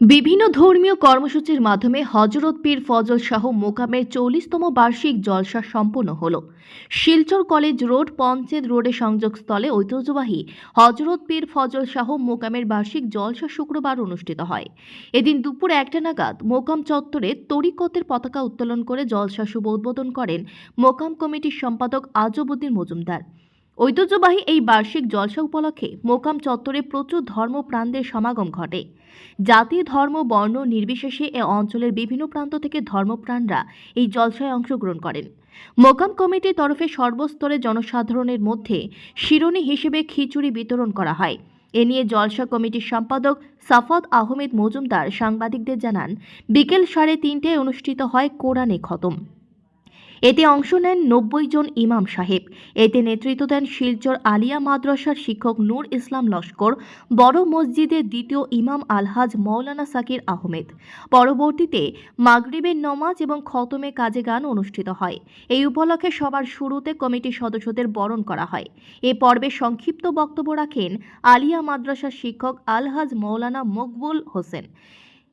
বিভিন্ন ধর্মীয় কর্মসূচির মাধ্যমে হজরত পীর ফজল শাহ মোকামের চল্লিশতম বার্ষিক জলসা সম্পন্ন হল। শিলচর কলেজ রোড পঞ্চায়েত রোডে সংযোগস্থলে ঐতিহ্যবাহী হজরত পীর ফজল শাহ মোকামের বার্ষিক জলসা শুক্রবার অনুষ্ঠিত হয়। এদিন দুপুর একটা নাগাদ মোকাম চত্বরে তরিকতের পতাকা উত্তোলন করে জলসা শুভ উদ্বোধন করেন মোকাম কমিটির সম্পাদক আজবুদ্দিন মজুমদার। ঐতিহ্যবাহী এই বার্ষিক জলসা উপলক্ষে মোকাম চত্বরে প্রচুর ধর্মপ্রাণদের সমাগম ঘটে। জাতি, ধর্ম, বর্ণ নির্বিশেষে এ অঞ্চলের বিভিন্ন প্রান্ত থেকে ধর্মপ্রাণরা এই জলসায় অংশগ্রহণ করেন। মোকাম কমিটির তরফে সর্বস্তরে জনসাধারণের মধ্যে শিরোনি হিসেবে খিচুড়ি বিতরণ করা হয়। এ নিয়ে জলসা কমিটির সম্পাদক সাফাত আহমেদ মজুমদার সাংবাদিকদের জানান, বিকেল সাড়ে তিনটায় অনুষ্ঠিত হয় কোরআনে খতম। এতে অংশ নেন নব্বই জন ইমাম সাহেব। এতে নেতৃত্ব দেন শিলচর আলিয়া মাদ্রাসার শিক্ষক নূর ইসলাম লস্কর, বড় মসজিদের দ্বিতীয় ইমাম আলহাজ মৌলানা সাকির আহমেদ। পরবর্তীতে মাগরিবের নমাজ এবং খতমে কাজে গান অনুষ্ঠিত হয়। এই উপলক্ষে সবার শুরুতে কমিটির সদস্যদের বরণ করা হয়। এ পর্বে সংক্ষিপ্ত বক্তব্য রাখেন আলিয়া মাদ্রাসার শিক্ষক আলহাজ মৌলানা মকবুল হোসেন।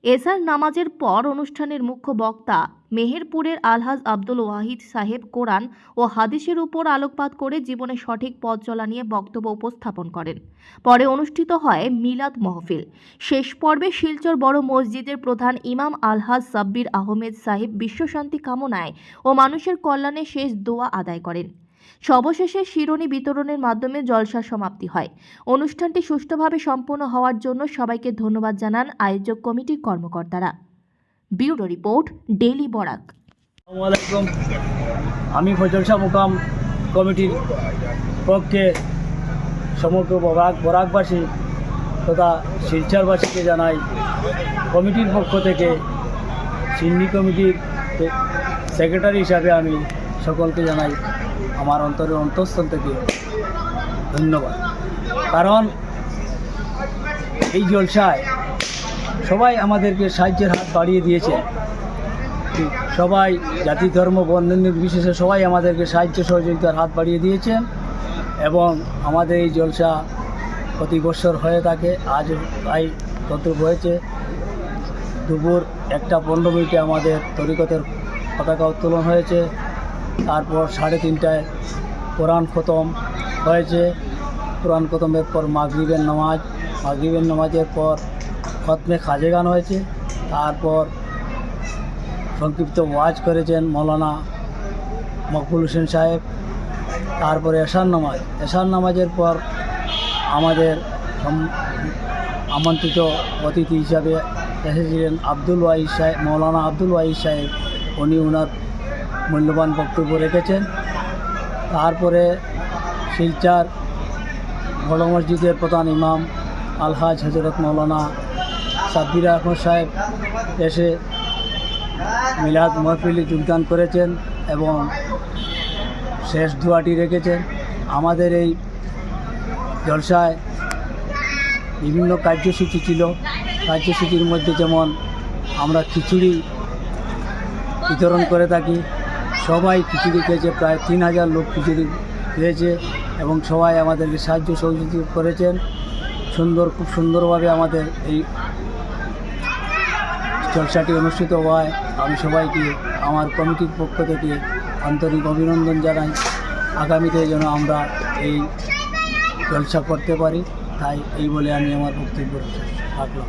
এসার নামাজের পর অনুষ্ঠানের মুখ্য বক্তা মেহেরপুরের আলহাজ আব্দুল ওয়াহিদ সাহেব কোরআন ও হাদিসের উপর আলোকপাত করে জীবনে সঠিক পথ চলা নিয়ে বক্তব্য উপস্থাপন করেন। পরে অনুষ্ঠিত হয় মিলাদ মহফিল। শেষ পর্বে শিলচর বড় মসজিদের প্রধান ইমাম আলহাজ সাব্বির আহমেদ সাহেব বিশ্বশান্তি কামনায় ও মানুষের কল্যাণে শেষ দোয়া আদায় করেন। সবশেষে শিরোনি বিতরণের মাধ্যমে জলসার সমাপ্তি হয়। অনুষ্ঠানটি সুষ্ঠুভাবে সম্পন্ন হওয়ার জন্য সবাইকে ধন্যবাদ জানান আয়োজক কমিটির কর্মকর্তারা। Bureau report, daily Barak. আমি ফজল শাহ মুকাম কমিটির পক্ষে সমগ্র বরাক, বরাকবাসী তথা শিলচরবাসীকে জানাই, কমিটির পক্ষ থেকে সিন্নি কমিটির সেক্রেটারি হিসাবে আমি সকলকে জানাই আমার অন্তরের অন্তঃস্থল থেকে ধন্যবাদ। কারণ এই জলসায় সবাই আমাদেরকে সাহায্যের হাত বাড়িয়ে দিয়েছে। সবাই জাতি, ধর্ম বর্ণ নির্বিশেষে সবাই আমাদেরকে সাহায্য সহযোগিতার হাত বাড়িয়ে দিয়েছেন এবং আমাদের এই জলসা প্রতি বছর হয়ে থাকে। আজ তাই তত হয়েছে দুপুর একটা পনেরো মিনিটে আমাদের তরিকতের পতাকা উত্তোলন হয়েছে। তারপর সাড়ে তিনটায় কোরআন খতম হয়েছে। কোরআন খতমের পর মাগরিবের নামাজ, মাগরিবের নামাজের পর খতমে খাজে গান হয়েছে। তারপর সংক্ষিপ্ত ওয়াজ করেছেন মৌলানা মকবুল হোসেন সাহেব। তারপরে এশার নামাজ। এশার নামাজের পর আমাদের আমন্ত্রিত অতিথি হিসাবে এসেছিলেন আব্দুল ওয়াহিদ সাহেব, মৌলানা আব্দুল ওয়াহিদ সাহেব। উনি ওনার মূল্যবান বক্তব্য রেখেছেন। তারপরে শিলচার বড় মসজিদের প্রধান ইমাম আলহাজ হজরত মৌলানা সাব্বির আহমদ সাহেব এসে মিলাদ মহফিলে যোগদান করেছেন এবং শেষ দুয়াটি রেখেছেন। আমাদের এই জলসায় বিভিন্ন কার্যসূচি ছিল। কার্যসূচির মধ্যে যেমন আমরা খিচুড়ি বিতরণ করে থাকি সবাই খিচুড়ি খেয়েছে প্রায় তিন হাজার লোক খিচুড়ি খেয়েছে এবং সবাই আমাদেরকে সাহায্য সহযোগিতা করেছেন। সুন্দর, খুব সুন্দরভাবে আমাদের এই চর্চাটি অনুষ্ঠিত হওয়ায় আমি সবাইকে, আমার কমিটির পক্ষ থেকে আন্তরিক অভিনন্দন জানাই। আগামীতে যেন আমরা এই জলসা করতে পারি, তাই এই বলে আমি আমার বক্তব্য রাখলাম।